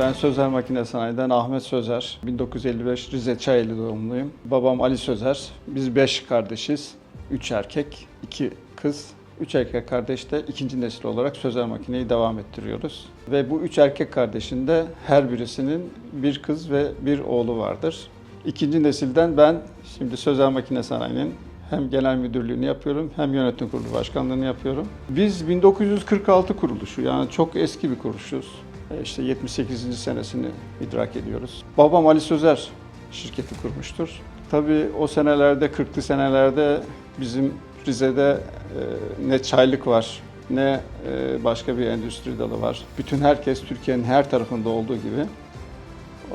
Ben Sözer Makine Sanayi'den Ahmet Sözer. 1955 Rize Çayeli doğumluyum. Babam Ali Sözer. Biz beş kardeşiz. Üç erkek, iki kız. Üç erkek kardeş de ikinci nesil olarak Sözer Makine'yi devam ettiriyoruz. Ve bu üç erkek kardeşin de her birisinin bir kız ve bir oğlu vardır. İkinci nesilden ben şimdi Sözer Makine Sanayi'nin hem genel müdürlüğünü yapıyorum hem yönetim kurulu başkanlığını yapıyorum. Biz 1946 kuruluşu yani çok eski bir kuruluşuz. E, İşte 78. senesini idrak ediyoruz. Babam Ali Sözer şirketi kurmuştur. Tabii o senelerde 40'lı senelerde bizim Rize'de e, ne çaylık var ne e, başka bir endüstri dalı var. Bütün herkes Türkiye'nin her tarafında olduğu gibi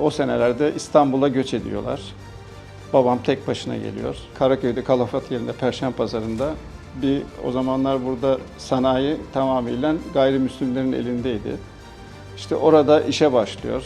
o senelerde İstanbul'a göç ediyorlar. Babam tek başına geliyor. Karaköy'de Kalafat yerinde Perşembe Pazarı'nda bir o zamanlar burada sanayi tamamıyla gayrimüslimlerin elindeydi. İşte orada işe başlıyor.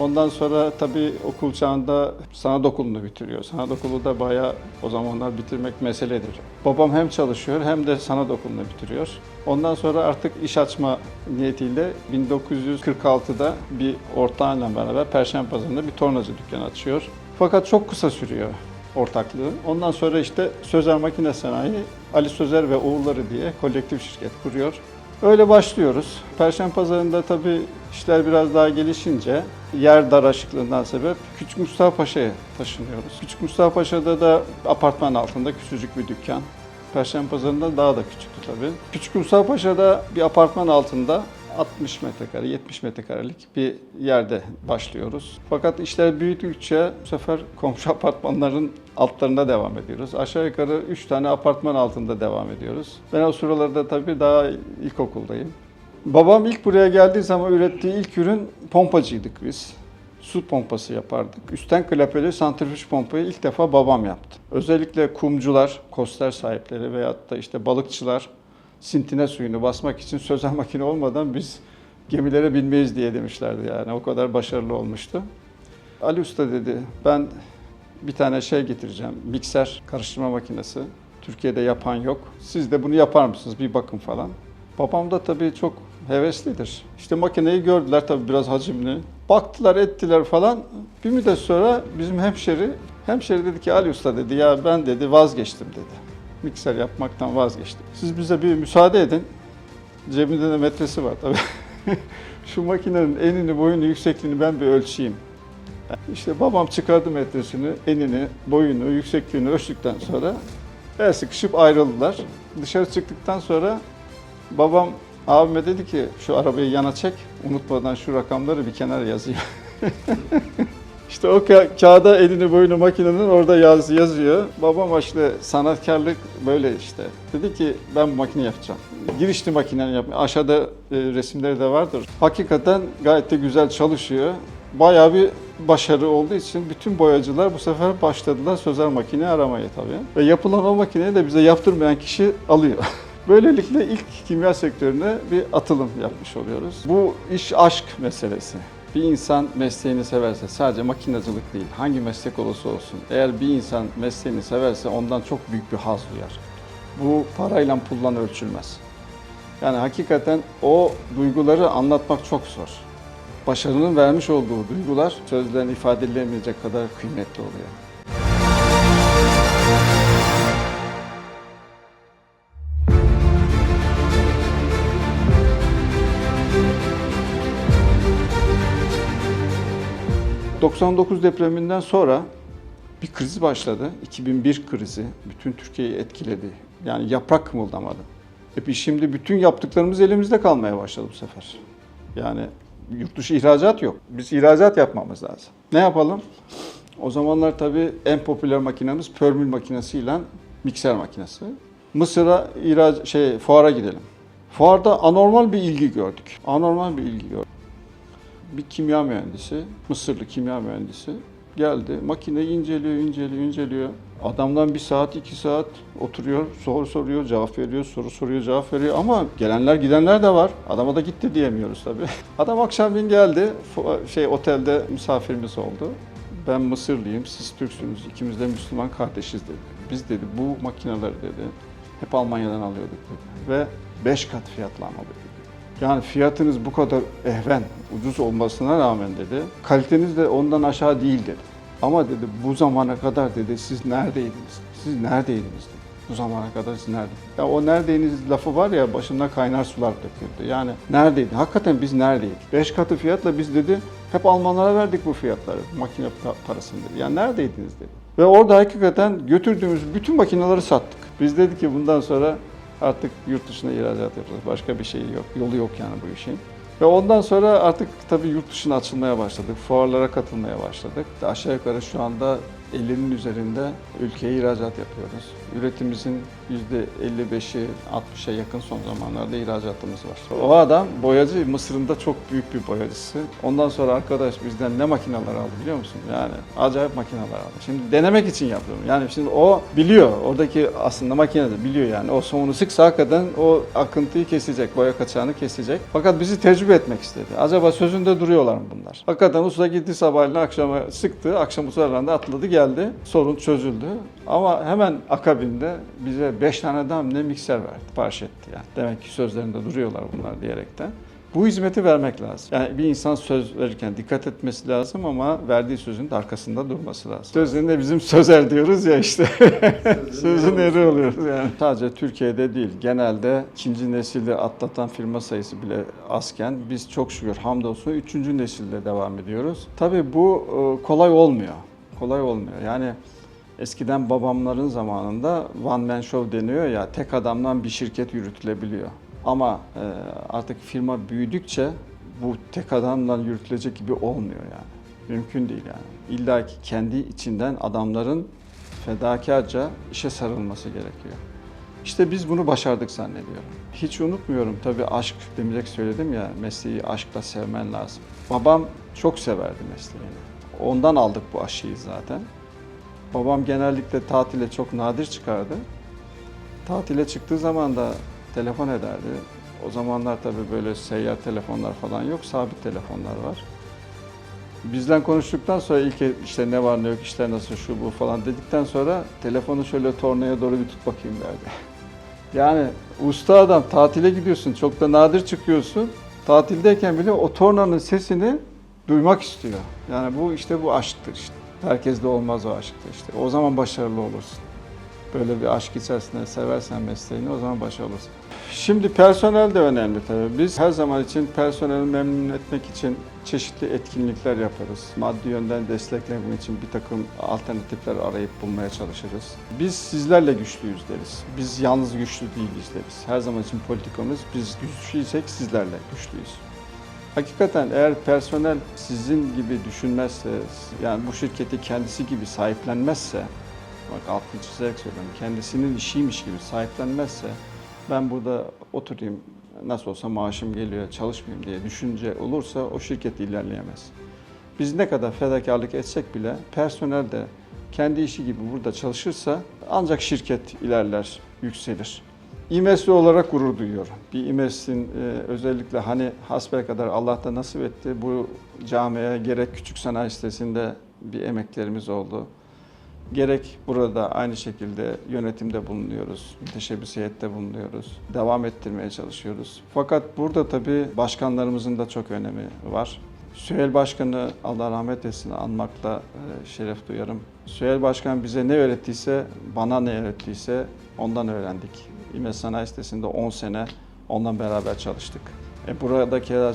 Ondan sonra tabii okul çağında sanat okulunu bitiriyor. Sanat okulu da bayağı o zamanlar bitirmek meseledir. Babam hem çalışıyor hem de sanat okulunu bitiriyor. Ondan sonra artık iş açma niyetiyle 1946'da bir ortağıyla beraber Perşembe Pazarı'nda bir tornacı dükkanı açıyor. Fakat çok kısa sürüyor ortaklığı. Ondan sonra işte Sözer Makine Sanayi, Ali Sözer ve Oğulları diye kolektif şirket kuruyor. Öyle başlıyoruz. Perşembe Pazarı'nda tabii işler biraz daha gelişince yer dar aşıklığından sebep Küçük Mustafa Paşa'ya taşınıyoruz. Küçük Mustafa Paşa'da da apartman altında küçücük bir dükkan. Perşembe Pazarı'nda daha da küçüktü tabii. Küçük Mustafa Paşa'da bir apartman altında 60 metrekare, 70 metrekarelik bir yerde başlıyoruz. Fakat işler büyüdükçe bu sefer komşu apartmanların altlarında devam ediyoruz. Aşağı yukarı 3 tane apartman altında devam ediyoruz. Ben o sıralarda tabii daha ilkokuldayım. Babam ilk buraya geldiği zaman ürettiği ilk ürün pompacıydık biz. Su pompası yapardık. Üstten klapeli santrifüj pompayı ilk defa babam yaptı. Özellikle kumcular, koster sahipleri veyahut da işte balıkçılar sintine suyunu basmak için sözel makine olmadan biz gemilere binmeyiz diye demişlerdi yani. O kadar başarılı olmuştu. Ali Usta dedi ben bir tane şey getireceğim. Mikser karıştırma makinesi. Türkiye'de yapan yok. Siz de bunu yapar mısınız? Bir bakın falan. Babam da tabii çok heveslidir. İşte makineyi gördüler tabii biraz hacimli. Baktılar ettiler falan. Bir müddet sonra bizim hemşeri, hemşeri dedi ki Ali Usta dedi ya ben dedi vazgeçtim dedi mikser yapmaktan vazgeçtim. Siz bize bir müsaade edin. Cebimde de metresi var tabii. Şu makinenin enini, boyunu, yüksekliğini ben bir ölçeyim. İşte babam çıkardı metresini, enini, boyunu, yüksekliğini ölçtükten sonra el sıkışıp ayrıldılar. Dışarı çıktıktan sonra babam abime dedi ki şu arabayı yana çek, unutmadan şu rakamları bir kenara yazayım. İşte o ka- kağıda elini boyunu makinenin orada yaz, yazıyor. Babam işte sanatkarlık böyle işte. Dedi ki ben bu makine yapacağım. Girişti makinenin yapmaya. Aşağıda e, resimleri de vardır. Hakikaten gayet de güzel çalışıyor. Bayağı bir başarı olduğu için bütün boyacılar bu sefer başladılar sözel makine aramaya tabii. Ve yapılan o makineyi de bize yaptırmayan kişi alıyor. Böylelikle ilk kimya sektörüne bir atılım yapmış oluyoruz. Bu iş aşk meselesi. Bir insan mesleğini severse sadece makinacılık değil, hangi meslek olursa olsun. Eğer bir insan mesleğini severse ondan çok büyük bir haz duyar. Bu parayla pulla ölçülmez. Yani hakikaten o duyguları anlatmak çok zor. Başarının vermiş olduğu duygular sözlerin ifade edilemeyecek kadar kıymetli oluyor. ...99 depreminden sonra bir kriz başladı. 2001 krizi bütün Türkiye'yi etkiledi. Yani yaprak kımıldamadı. E şimdi bütün yaptıklarımız elimizde kalmaya başladı bu sefer. Yani yurt dışı ihracat yok. Biz ihracat yapmamız lazım. Ne yapalım? O zamanlar tabii en popüler makinemiz Pörmül makinesiyle mikser makinesi. Mısır'a ihraç şey fuara gidelim. Fuarda anormal bir ilgi gördük. Anormal bir ilgi gördük. Bir kimya mühendisi, Mısırlı kimya mühendisi geldi. Makineyi inceliyor, inceliyor, inceliyor. Adamdan bir saat, iki saat oturuyor, soru soruyor, cevap veriyor, soru soruyor, cevap veriyor. Ama gelenler gidenler de var. Adama da gitti diyemiyoruz tabii. Adam akşamleyin geldi, şey otelde misafirimiz oldu. Ben Mısırlıyım, siz Türksünüz, ikimiz de Müslüman kardeşiz dedi. Biz dedi bu makineleri dedi hep Almanya'dan alıyorduk dedi. Ve beş kat fiyatla alıyorduk. Yani fiyatınız bu kadar ehven, ucuz olmasına rağmen dedi, kaliteniz de ondan aşağı değil dedi. Ama dedi bu zamana kadar dedi siz neredeydiniz? Siz neredeydiniz dedi. Bu zamana kadar siz nerede? Ya o neredeydiniz lafı var ya başına kaynar sular döküldü. Yani neredeydin? Hakikaten biz neredeydik? Beş katı fiyatla biz dedi hep Almanlara verdik bu fiyatları. Makine pa- parasını dedi. Yani neredeydiniz dedi. Ve orada hakikaten götürdüğümüz bütün makineleri sattık. Biz dedik ki bundan sonra artık yurt dışına ihracat yapacağız. Başka bir şey yok. Yolu yok yani bu işin. Ve ondan sonra artık tabii yurt dışına açılmaya başladık. Fuarlara katılmaya başladık. Aşağı yukarı şu anda 50'nin üzerinde ülkeye ihracat yapıyoruz. Üretimimizin %55'i 60'a yakın son zamanlarda ihracatımız var. O adam boyacı, Mısır'ın da çok büyük bir boyacısı. Ondan sonra arkadaş bizden ne makineler aldı biliyor musun? Yani acayip makineler aldı. Şimdi denemek için yapıyorum. Yani şimdi o biliyor, oradaki aslında makine de biliyor yani. O somunu sıksa hakikaten o akıntıyı kesecek, boya kaçağını kesecek. Fakat bizi tecrübe etmek istedi. Acaba sözünde duruyorlar mı bunlar? Hakikaten usta gitti sabahleyin akşama sıktı, akşam usullerinde atladı geldi. Sorun çözüldü. Ama hemen akabinde bize 5 tane dam ne mikser verdi, parça etti yani. Demek ki sözlerinde duruyorlar bunlar diyerekten. Bu hizmeti vermek lazım. Yani bir insan söz verirken dikkat etmesi lazım ama verdiği sözün de arkasında durması lazım. Sözünde bizim sözer diyoruz ya işte. Sözün eri oluyoruz yani. Sadece Türkiye'de değil, genelde ikinci nesilde atlatan firma sayısı bile azken biz çok şükür hamdolsun üçüncü nesilde devam ediyoruz. Tabii bu e, kolay olmuyor. Kolay olmuyor. Yani eskiden babamların zamanında one man show deniyor ya tek adamdan bir şirket yürütülebiliyor. Ama e, artık firma büyüdükçe bu tek adamdan yürütülecek gibi olmuyor yani. Mümkün değil yani. İlla ki kendi içinden adamların fedakarca işe sarılması gerekiyor. İşte biz bunu başardık zannediyorum. Hiç unutmuyorum tabii aşk demeyecek söyledim ya mesleği aşkla sevmen lazım. Babam çok severdi mesleğini. Ondan aldık bu aşıyı zaten. Babam genellikle tatile çok nadir çıkardı. Tatile çıktığı zaman da telefon ederdi. O zamanlar tabii böyle seyyar telefonlar falan yok, sabit telefonlar var. Bizden konuştuktan sonra ilk işte ne var ne yok, işler nasıl şu bu falan dedikten sonra telefonu şöyle tornaya doğru bir tut bakayım derdi. Yani usta adam tatile gidiyorsun, çok da nadir çıkıyorsun. Tatildeyken bile o tornanın sesini duymak istiyor. Yani bu işte bu aşktır işte. Herkes de olmaz o aşktır işte. O zaman başarılı olursun. Böyle bir aşk içerisinde seversen mesleğini o zaman başarılı olursun. Şimdi personel de önemli tabii. Biz her zaman için personeli memnun etmek için çeşitli etkinlikler yaparız. Maddi yönden desteklemek için bir takım alternatifler arayıp bulmaya çalışırız. Biz sizlerle güçlüyüz deriz. Biz yalnız güçlü değiliz deriz. Her zaman için politikamız biz güçlüysek sizlerle güçlüyüz. Hakikaten eğer personel sizin gibi düşünmezse, yani bu şirketi kendisi gibi sahiplenmezse, bak altını çizerek söylüyorum, kendisinin işiymiş gibi sahiplenmezse, ben burada oturayım, nasıl olsa maaşım geliyor, çalışmayayım diye düşünce olursa o şirket ilerleyemez. Biz ne kadar fedakarlık etsek bile personel de kendi işi gibi burada çalışırsa ancak şirket ilerler, yükselir. İMES'li olarak gurur duyuyorum. Bir İMES'in e, özellikle hani hasbelkader Allah da nasip etti. Bu camiye gerek küçük sanayi sitesinde bir emeklerimiz oldu. Gerek burada aynı şekilde yönetimde bulunuyoruz, müteşebbis heyette bulunuyoruz, devam ettirmeye çalışıyoruz. Fakat burada tabii başkanlarımızın da çok önemi var. Süheyl Başkan'ı Allah rahmet etsin anmakla e, şeref duyarım. Süheyl Başkan bize ne öğrettiyse, bana ne öğrettiyse ondan öğrendik. İMES Sanayi Sitesi'nde 10 sene ondan beraber çalıştık. E, buradaki e,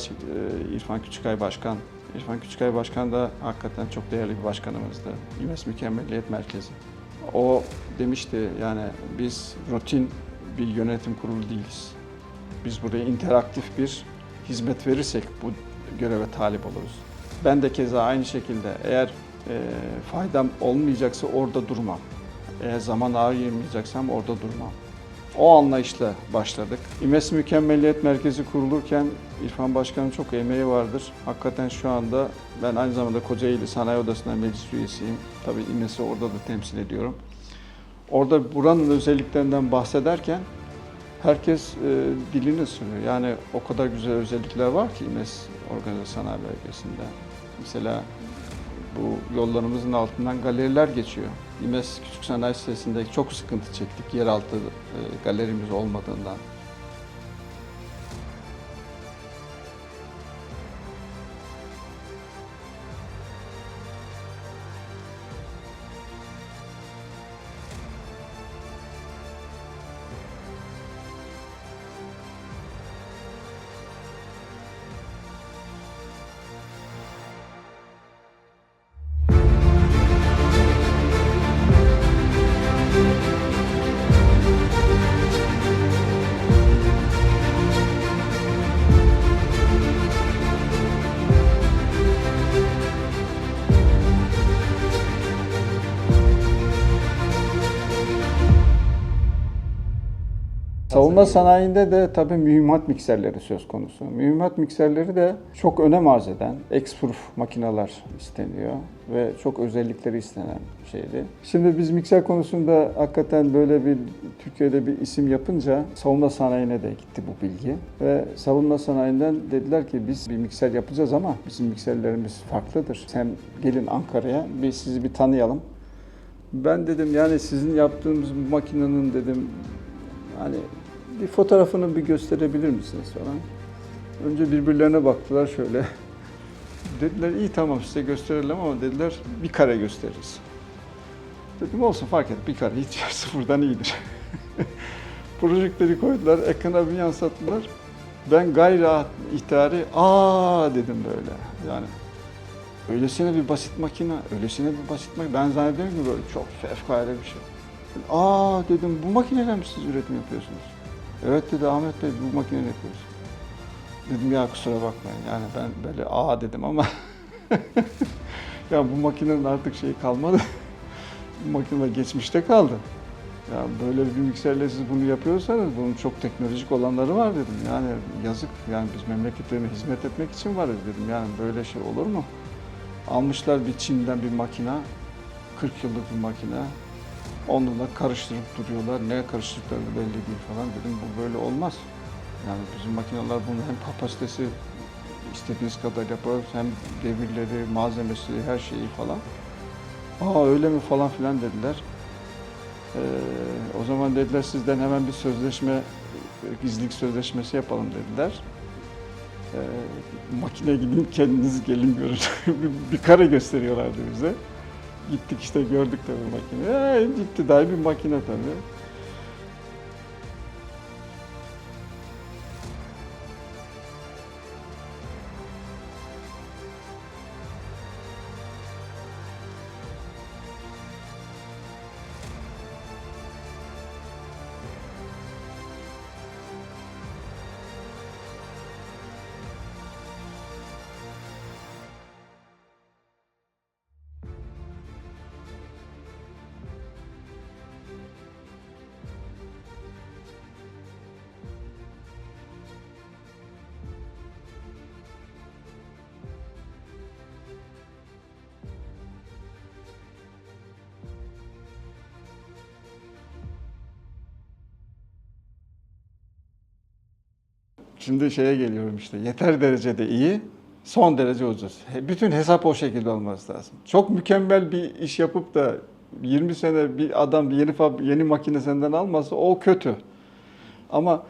İrfan Küçükay Başkan, İrfan Küçükay Başkan da hakikaten çok değerli bir başkanımızdı. İMES Mükemmelliyet Merkezi. O demişti yani biz rutin bir yönetim kurulu değiliz. Biz buraya interaktif bir hizmet verirsek bu göreve talip oluruz. Ben de keza aynı şekilde eğer e, faydam olmayacaksa orada durmam. Eğer zaman ayırmayacaksam orada durmam. O anlayışla başladık. İMES Mükemmelliyet Merkezi kurulurken İrfan Başkan'ın çok emeği vardır. Hakikaten şu anda ben aynı zamanda Kocaeli Sanayi Odası'nda meclis üyesiyim. Tabii İMES'i orada da temsil ediyorum. Orada buranın özelliklerinden bahsederken herkes e, dilini ısırıyor. Yani o kadar güzel özellikler var ki İMES Organize Sanayi Bölgesi'nde. Mesela bu yollarımızın altından galeriler geçiyor. İMES Küçük Sanayi Sitesi'nde çok sıkıntı çektik yeraltı e, galerimiz olmadığından. Savunma sanayinde de tabii mühimmat mikserleri söz konusu. Mühimmat mikserleri de çok önem arz eden X-Proof makineler isteniyor ve çok özellikleri istenen şeydi. Şimdi biz mikser konusunda hakikaten böyle bir Türkiye'de bir isim yapınca savunma sanayine de gitti bu bilgi. Ve savunma sanayinden dediler ki biz bir mikser yapacağız ama bizim mikserlerimiz farklıdır. Sen gelin Ankara'ya bir sizi bir tanıyalım. Ben dedim yani sizin yaptığınız bu makinenin dedim hani bir fotoğrafını bir gösterebilir misiniz falan. Önce birbirlerine baktılar şöyle. Dediler iyi tamam size gösterelim ama dediler bir kare gösteririz. Dedim olsun fark et bir kare hiç sıfırdan iyidir. Projektörü koydular, ekrana bir yansıttılar. Ben gayri ihtiyari aa dedim böyle yani. Öylesine bir basit makine, öylesine bir basit makine. Ben zannediyorum ki böyle çok fevkalade bir şey. Aa dedim bu makineyle mi siz üretim yapıyorsunuz? Evet dedi Ahmet Bey bu makineyle yapıyoruz. Dedim ya kusura bakmayın yani ben böyle aa dedim ama ya bu makinenin artık şeyi kalmadı. bu makine geçmişte kaldı. Ya böyle bir mikserle siz bunu yapıyorsanız bunun çok teknolojik olanları var dedim. Yani yazık yani biz memleketlerine hizmet etmek için varız dedim. Yani böyle şey olur mu? Almışlar bir Çin'den bir makina, 40 yıllık bir makine. Onunla karıştırıp duruyorlar. Ne karıştırdıkları belli değil falan dedim. Bu böyle olmaz. Yani bizim makineler bunun hem kapasitesi istediğiniz kadar yaparız hem devirleri, malzemesi, her şeyi falan. Aa öyle mi falan filan dediler. Ee, o zaman dediler sizden hemen bir sözleşme, gizlilik sözleşmesi yapalım dediler. Ee, makine gidin kendiniz gelin görün. bir, bir kare gösteriyorlardı bize. Gittik işte gördük tabii makine. Ee, iktidai bir makine tabii. Şimdi şeye geliyorum işte yeter derecede iyi, son derece ucuz. Bütün hesap o şekilde olması lazım. Çok mükemmel bir iş yapıp da 20 sene bir adam yeni fab- yeni makine senden almasa o kötü. Ama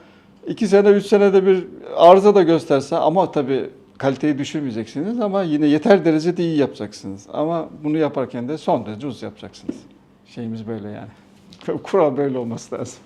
2 sene 3 senede bir arıza da gösterse ama tabii kaliteyi düşürmeyeceksiniz ama yine yeter derecede iyi yapacaksınız. Ama bunu yaparken de son derece ucuz yapacaksınız. Şeyimiz böyle yani. Kural böyle olması lazım.